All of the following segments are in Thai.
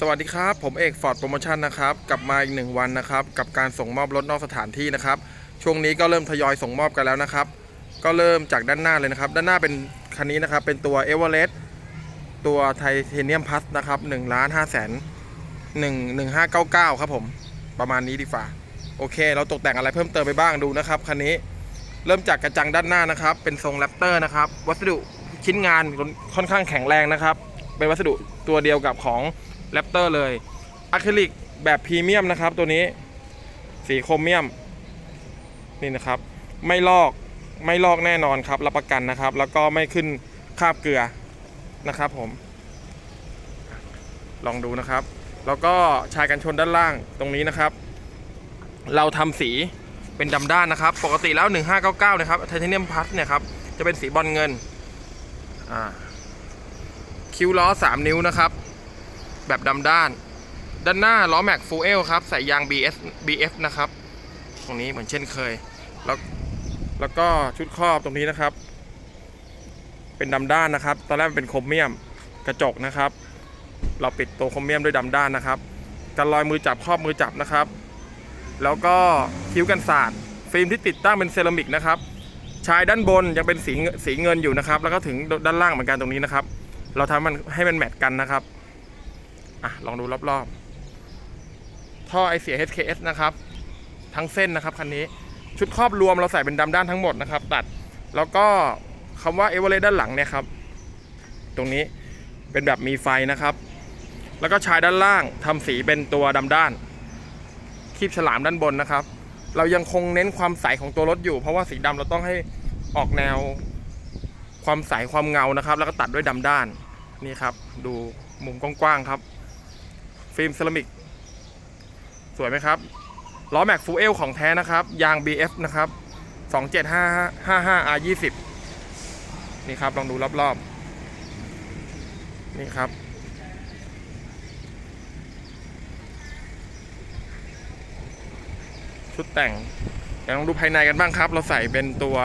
สวัสดีครับ ผมเอกฟอร์ดโปรโมชั่นนะครับกลับมาอีกหนึ่งวันนะครับ กับการส่งมอบรถนอกสถานที่นะครับ ช่วงนี้ก็เริ่มทยอยส่งมอบกันแล้วนะครับ ก็เริ่มจากด้านหน้าเลยนะครับ ด้านหน้าเป็นคันนี้นะครับ เป็นตัวเอเวอเรสต์ตัวไทเทเนียมพัสนะครับ1ล้าน5แสน1 1 5 9 9ครับผม ประมาณนี้ดีฝ่าโอเค เราตกแต่งอะไรเพิ่มเติมไปบ้างดูนะครับคันนี้เริ่มจากกระจังด้านหน้านะครับ เป็นทรงแรปเตอร์นะครับ วัสดุชิ้นงานค่อนข้างแข็งแรงนะครับ เป็นวัสดุตัวเดียวกับของ แรปเตอร์เลยอะคริลิกแบบพรีเมียมนะครับ ตัวนี้สีโครเมียม นี่นะครับ ไม่ลอกไม่ลอกแน่นอนครับ รับประกันนะครับ แล้วก็ไม่ขึ้นคราบเกลือนะครับผม ลองดูนะครับ แล้วก็ชายกันชนด้านล่างตรงนี้นะครับ เราทำสีเป็นดำด้านนะครับ ปกติแล้ว 1599นะครับไทเทเนียมพัสเนี่ยครับจะเป็นสีบอลเงินคิ้วล้อ 3 นิ้วนะครับ แบบดำด้าน ด้านหน้าล้อแม็กฟูเอลครับใส่ยาง BS BF นะครับ ตรงนี้เหมือนเช่นเคย แล้วแล้วก็ชุดครอบตรงนี้นะครับ เป็นดำด้านนะครับ ตอนแรกมันเป็นโครเมียมกระจกนะครับ เราปิดตัวโครเมียมด้วยดำด้านนะครับกันรอยมือจับครอบมือจับนะครับ แล้วก็คิ้วกันสาดฟิล์มที่ติดตั้งเป็นเซรามิกนะครับชายด้านบนยังเป็นสีเงินสีเงินอยู่นะครับ แล้วก็ถึงด้านล่างเหมือนกันตรงนี้นะครับ เราทำมันให้มันแมทกันนะครับ อะลองดูรอบๆ ท่อไอเสีย HKS นะครับ ทั้งเส้นนะครับคันนี้ชุดครอบรวมเราใส่เป็นดำด้านทั้งหมดนะครับ ตัดแล้วก็คำว่าเอเวอเรสด้านหลังเนี่ยครับ ตรงนี้เป็นแบบมีไฟนะครับ แล้วก็ชายด้านล่างทำสีเป็นตัวดำด้าน คีบฉลามด้านบนนะครับ เรายังคงเน้นความใสของตัวรถอยู่ เพราะว่าสีดำเราต้องให้ออกแนวความใสความเงานะครับ แล้วก็ตัดด้วยดำด้านนี่ครับ ดูมุมกว้างๆครับ ฟิล์มเซรามิก สวยไหมครับ ล้อแม็กฟูเอลของแท้นะครับ ยาง BF นะครับ 27555 R20 นี่ครับ ลองดูรอบๆ นี่ครับ ชุดแต่งเดี๋ยวลองดูภายในกันบ้างครับ เราใส่เป็นตัว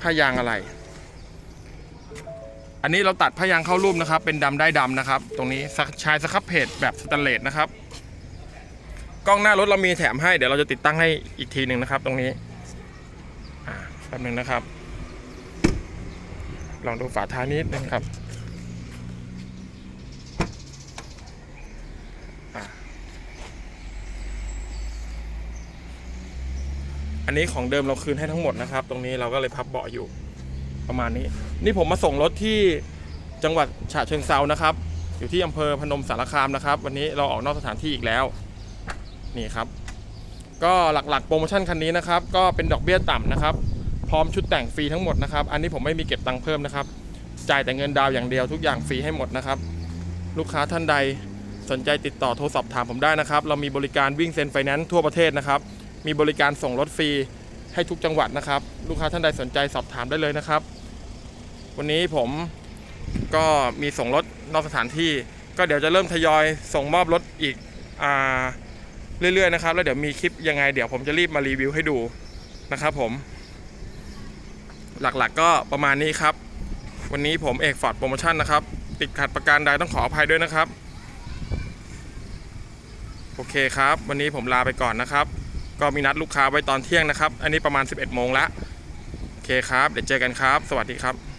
ผ้ายางอะไร อันนี้เราตัดผ้ายางเข้ารูปนะครับ เป็นดำได้ดำนะครับ ตรงนี้สชายสครับเพจแบบสแตนเลสนะครับ กล้องหน้ารถเรามีแถมให้เดี๋ยวเราจะติดตั้งให้อีกทีหนึ่งนะครับ ตรงนี้แป๊บหนึ่งนะครับ ลองดูฝาท้ายนิดนึงครับอันนี้ของเดิมเราคืนให้ทั้งหมดนะครับ ตรงนี้เราก็เลยพับเบาะอยู่ ประมาณนี้ นี่ผมมาส่งรถที่จังหวัดฉะเชิงเซานะครับ อยู่ที่อำเภอพนมสารคามนะครับ วันนี้เราออกนอกสถานที่อีกแล้ว นี่ครับ ก็หลักๆ โปรโมชั่นคันนี้นะครับ ก็เป็นดอกเบี้ยต่ำนะครับ พร้อมชุดแต่งฟรีทั้งหมดนะครับ อันนี้ผมไม่มีเก็บตังค์เพิ่มนะครับ จ่ายแต่เงินดาวอย่างเดียวทุกอย่างฟรีให้หมดนะครับ ลูกค้าท่านใดสนใจติดต่อโทรสอบถามผมได้นะครับ เรามีบริการวิ่งเซ็นไฟแนนซ์ทั่วประเทศนะครับ มีบริการส่งรถฟรี ให้ทุกจังหวัดนะครับ ลูกค้าท่านใดสนใจสอบถามได้เลยนะครับ วันนี้ผมก็มีส่งรถนอกสถานที่ ก็เดี๋ยวจะเริ่มทยอยส่งมอบรถอีกอเรื่อยๆนะครับ แล้วเดี๋ยวมีคลิปยังไง เดี๋ยวผมจะรีบมารีวิวให้ดูนะครับผม หลักๆก็ประมาณนี้ครับ วันนี้ผมเอกฟอร์ดโปรโมชั่นนะครับ ติดขัดประการใดต้องขออภัยด้วยนะครับ โอเคครับ วันนี้ผมลาไปก่อนนะครับ ก็มีนัดลูกค้าไว้ตอนเที่ยงนะครับ อันนี้ประมาณ 11 โมงละ โอเคครับ เดี๋ยวเจอกันครับ สวัสดีครับ